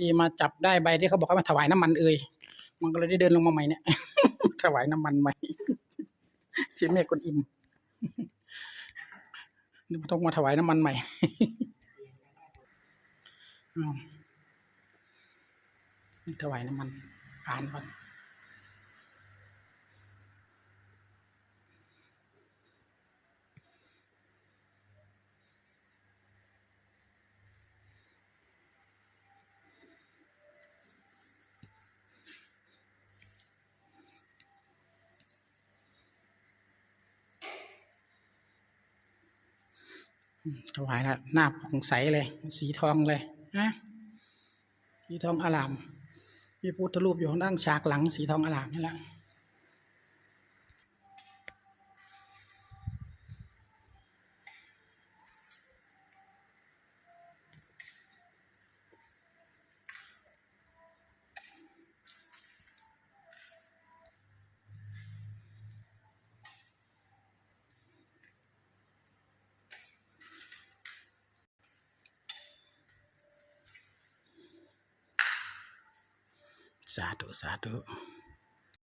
ซีมาจับได้ใบที่เขาบอกว่ามาถวายน้ำมันเอ่ยมันก็เลยได้เดินลงมาใหม่เนี่ย ถวายน้ำมันใหม่ชิแม่กวนอิมนี่มต้องมาถวายน้ำมันใหม่ถวายน้ำมันอ่านก่อน ถวายแล้วหน้าผ่องใสเลย สีทองเลยนะสีทองอลาม มีพุทธรูปอยู่ข้างด้านฉากหลัง สีทองอลามนี่แหละ สาธุสาธุ